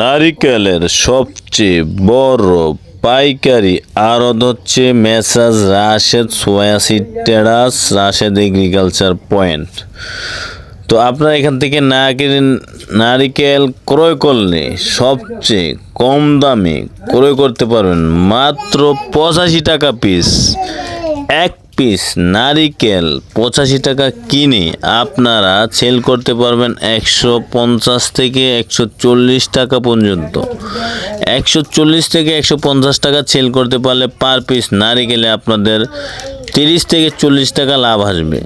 নারিকেলের সবচেয়ে বড় পাইকারি আড়ত হচ্ছে মেসাজ রাশেদ সোয়াসি টেরাস, রাশেদ এগ্রিকালচার পয়েন্ট। তো আপনারা এখান থেকে নারকেল নারিকেল ক্রয় করলে সবচেয়ে কম দামে ক্রয় করতে পারবেন মাত্র পঁচাশি টাকা পিস এক পিস নারিকেল পঁচাশি টাকা কিনে আপনারা সেল করতে পারবেন একশো পঞ্চাশ থেকে একশো চল্লিশ টাকা পর্যন্ত। একশো চল্লিশ থেকে একশো পঞ্চাশ টাকা সেল করতে পারলে পার পিস নারিকেলে আপনাদের তিরিশ থেকে চল্লিশ টাকা লাভ আসবে।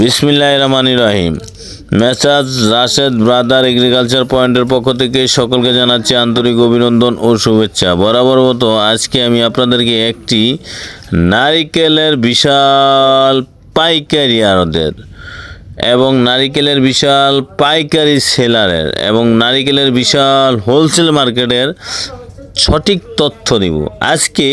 বিসমিল্লাহ রহমান রহিম। মেসাজ রাশেদ ব্রাদার এগ্রিকালচার পয়েন্টের পক্ষ থেকে সকলকে জানাচ্ছি আন্তরিক অভিনন্দন ও শুভেচ্ছা। বরাবর মতো আজকে আমি আপনাদেরকে একটি নারিকেলের বিশাল পাইকারি আড়তের এবং নারিকেলের বিশাল পাইকারি সেলারের এবং নারিকেলের বিশাল হোলসেল মার্কেটের সঠিক তথ্য দিব। আজকে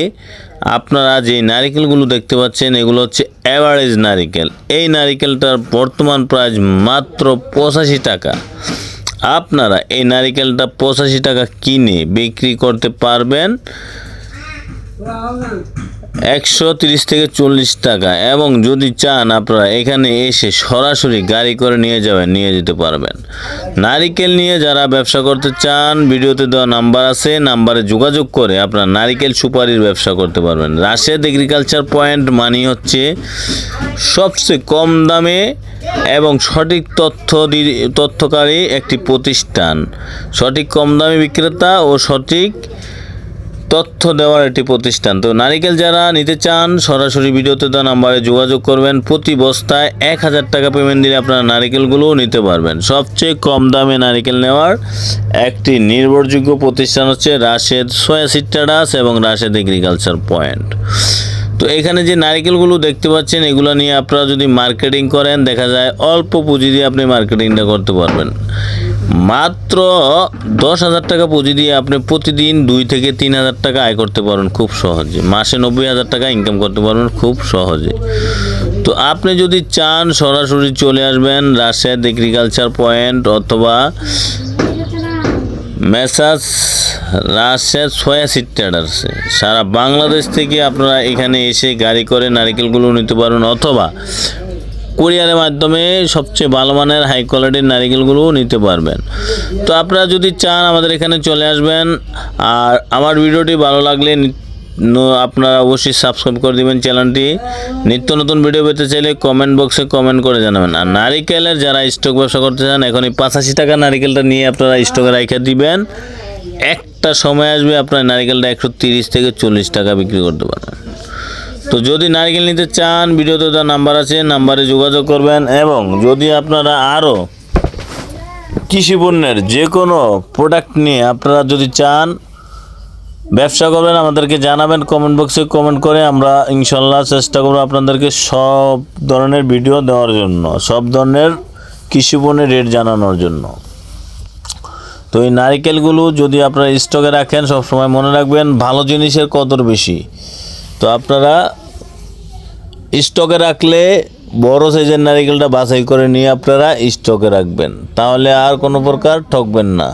আপনারা যে নারিকেলগুলো দেখতে পাচ্ছেন, এগুলো হচ্ছে অ্যাভারেজ নারিকেল। এই নারিকেলটার বর্তমান প্রাইস মাত্র পঁচাশি টাকা। আপনারা এই নারিকেলটা পঁচাশি টাকা কিনে বিক্রি করতে পারবেন। একশো তিরিশ থেকে চল্লিশ টাকা এবং যদি চান আপনারা এখানে এসে সরাসরি গাড়ি করে নিয়ে যাবেন, নিয়ে যেতে পারবেন। নারিকেল নিয়ে যারা ব্যবসা করতে চান, ভিডিওতে দেওয়া নাম্বার আছে, নাম্বারে যোগাযোগ করে আপনারা নারিকেল সুপারির ব্যবসা করতে পারবেন। রাশেদ এগ্রিকালচার পয়েন্ট মানি হচ্ছে সবচেয়ে কম দামে এবং সঠিক তথ্য তথ্যকারী একটি প্রতিষ্ঠান। সঠিক কম দামে বিক্রেতা ও সঠিক তথ্য দেওয়ার একটি প্রতিষ্ঠান। তো নারিকেল যারা নিতে চান, সরাসরি ভিডিওতে দেওয়া নাম্বারে যোগাযোগ করবেন। প্রতি বস্তায় এক হাজার টাকা পেমেন্ট দিলে আপনারা নারিকেলগুলোও নিতে পারবেন। সবচেয়ে কম দামে নারিকেল নেওয়ার একটি নির্ভরযোগ্য প্রতিষ্ঠান হচ্ছে রাশেদ সোয়াসিড ট্রেডার্স এবং রাশেদ এগ্রিকালচার পয়েন্ট তো এখানে যে নারিকেলগুলো দেখতে পাচ্ছেন, এগুলো নিয়ে আপনারা যদি মার্কেটিং করেন, দেখা যায় অল্প পুঁজি দিয়ে আপনি মার্কেটিংটা করতে পারবেন। মাত্র দশ হাজার টাকা পুঁজি দিয়ে আপনি প্রতিদিন দুই থেকে তিন হাজার টাকা আয় করতে পারবেন খুব সহজে। মাসে নব্বই হাজার টাকা ইনকাম করতে পারবেন খুব সহজে। তো আপনি যদি চান সরাসরি চলে আসবেন রাজশাহী এগ্রিকালচার পয়েন্ট অথবা মেসাজ রাজশাহী সিট ট্রেডার্সে সারা বাংলাদেশ থেকে আপনারা এখানে এসে গাড়ি করে নারিকেলগুলো নিতে পারবেন অথবা কুরিয়ারের মাধ্যমে সবচেয়ে ভালো মানের হাই কোয়ালিটির নারিকেলগুলোও নিতে পারবেন। তো আপনারা যদি চান আমাদের এখানে চলে আসবেন, আর আমার ভিডিওটি ভালো লাগলে আপনারা অবশ্যই সাবস্ক্রাইব করে দিবেন চ্যানেলটি নিত্য নতুন ভিডিও পেতে চাইলে কমেন্ট বক্সে কমেন্ট করে জানাবেন। আর নারিকেলের যারা স্টক ব্যবসা করতে চান এখন এই পাঁচাশি টাকা নারিকেলটা নিয়ে আপনারা স্টকে রেখে দিবেন। একটা সময় আসবে আপনার নারিকেলটা একশো তিরিশ থেকে চল্লিশ টাকা বিক্রি করতে পারবেন। তো যদি নারকেল নিতে চান, ভিডিওতে তার নাম্বার আছে, নাম্বারে যোগাযোগ করবেন এবং যদি আপনারা আরও কৃষি পণ্যের যে কোনো প্রোডাক্ট নিয়ে আপনারা যদি চান, ব্যবসা করবেন, আমাদেরকে জানাবেন কমেন্ট বক্সে কমেন্ট করে আমরা ইনশাল্লাহ চেষ্টা করব আপনাদেরকে সব ধরনের ভিডিও দেওয়ার জন্য, সব ধরনের কৃষি পণ্যের রেট জানানোর জন্য। তো এই নারিকেলগুলো যদি আপনারা স্টকে রাখেন, সবসময় মনে রাখবেন ভালো জিনিসের কদর বেশি। তো আপনারা স্টকে রাখলে বড় সাইজের নারিকেলটা বাছাই করে নিয়ে আপনারা স্টকে রাখবেন। তাহলে আর কোনো প্রকার ঠকবেন না।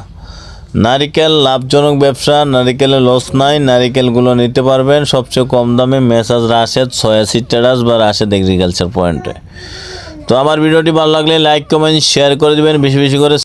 নারিকেল লাভজনক ব্যবসা, নারিকেলে লস নাই, নারিকেলগুলো নিতে পারবেন সবচেয়ে কম দামে মেসাজ রাশেদ ছয়াশি টেরাস বা রাশেদ এগ্রিকালচার পয়েন্টে তো আমার ভিডিওটি ভালো লাগলে লাইক কমেন্ট শেয়ার করে দিবেন, বেশি বেশি করে